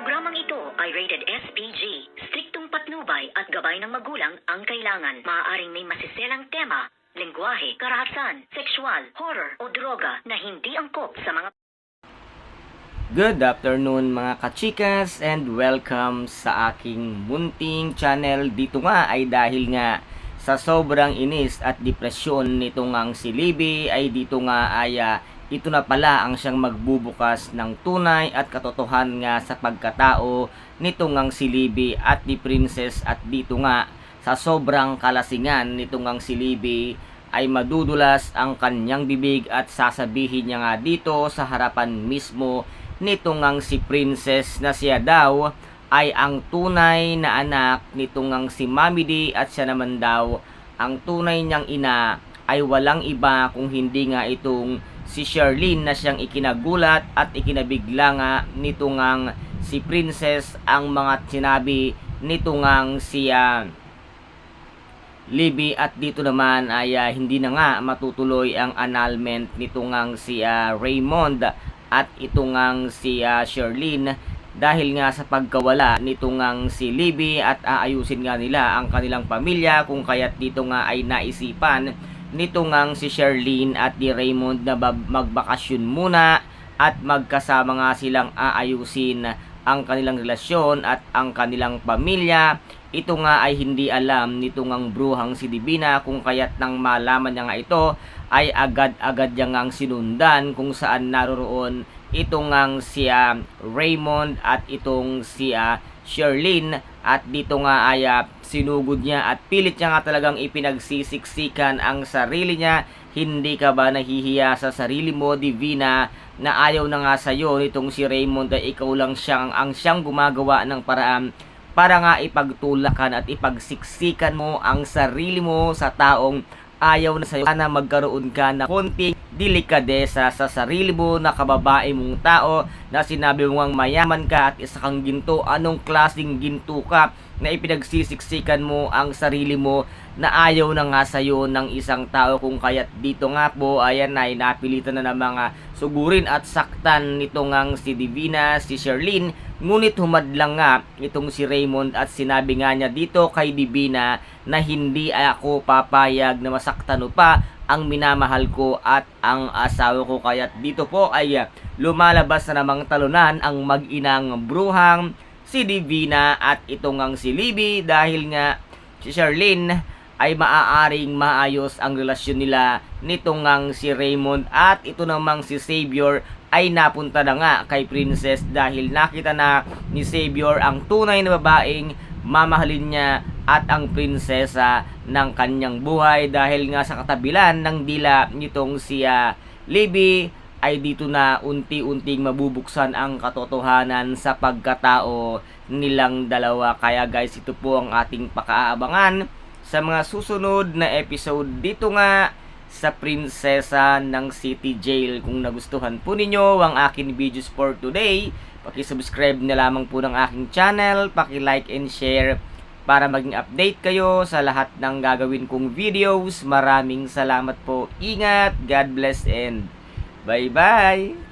Programang ito ay rated SPG. Striktong patnubay at gabay ng magulang ang kailangan. Maaaring may masiselang tema, lengguwahe, karahasan, sexual, horror o droga na hindi angkop sa mga Good afternoon mga kachikas and welcome sa aking munting channel. Dito nga ay dahil nga sa sobrang inis at depresyon nito ngang si Libby ay dito nga ay ah, ito na pala ang siyang magbubukas ng tunay at katotohanan nga sa pagkatao nito ngang si Libby at ni Princess at dito nga sa sobrang kalasingan nito ngang si Libby ay madudulas ang kanyang bibig at sasabihin niya nga dito sa harapan mismo nito ngang si Princess na siya daw ay ang tunay na anak nito ngang si Mami D at siya naman daw ang tunay niyang ina ay walang iba kung hindi nga itong si Sherlyn na siyang ikinagulat at ikinabigla nga nito ngang si Princess ang mga sinabi nito ngang si ah, Libby at dito naman ay ah, hindi na nga matutuloy ang annulment nito ngang si ah, Raymond at ito si ah, Sherlyn dahil nga sa pagkawala nito ngang si Libby at aayusin nga nila ang kanilang pamilya kung kaya't dito nga ay naisipan nito ngang si Sherlyn at ni Raymond na magbakasyon muna at magkasama nga silang aayusin ang kanilang relasyon at ang kanilang pamilya. Ito nga ay hindi alam nito ngang bruhang si Divina kung kaya't nang malaman niya nga ito ay agad-agad niya ngang sinundan kung saan naroroon ito ngang si ah, Raymond at itong si ah, Sherlyn at dito nga ay ah, sinugod niya at pilit niya nga talagang ipinagsisiksikan ang sarili niya hindi ka ba nahihiya sa sarili mo Divina na ayaw na nga sa'yo nitong si Raymond ay ikaw lang siyang ang siyang gumagawa ng paraan para nga ipagtulakan at ipagsiksikan mo ang sarili mo sa taong ayaw na sa'yo. Sana magkaroon ka na konting delikadesa sa sarili mo na kababae mong tao na sinabi mo ngang mayaman ka at isa kang ginto. Anong klaseng ginto ka na ipinagsisiksikan mo ang sarili mo na ayaw na nga sa'yo ng isang tao kung kaya't dito nga po ayan ay napilitan na ng mga sugurin at saktan nito ngang si Divina, si Sherlyn ngunit humadlang nga itong si Raymond at sinabi nga niya dito kay Divina na hindi ako papayag na masaktan mo pa ang minamahal ko at ang asawa ko. Kaya't dito po ay lumalabas na namang talunan ang mag-inang bruhang si Divina at ito ngang si Libby dahil nga si Sherlyn ay maaaring maayos ang relasyon nila nito ngang si Raymond at ito namang si Xavier ay napunta na nga kay Princess dahil nakita na ni Xavier ang tunay na babaeng mamahalin niya at ang prinsesa ng kanyang buhay dahil nga sa katabilan ng dila nitong si ah, Libby ay dito na unti-unting mabubuksan ang katotohanan sa pagkatao nilang dalawa. Kaya guys, ito po ang ating pakaabangan sa mga susunod na episode dito nga sa Prinsesa ng City Jail. Kung nagustuhan po ninyo ang aking videos for today, paki-subscribe na lamang po ng aking channel, paki-like and share para maging update kayo sa lahat ng gagawin kong videos. Maraming salamat po. Ingat, God bless and bye-bye!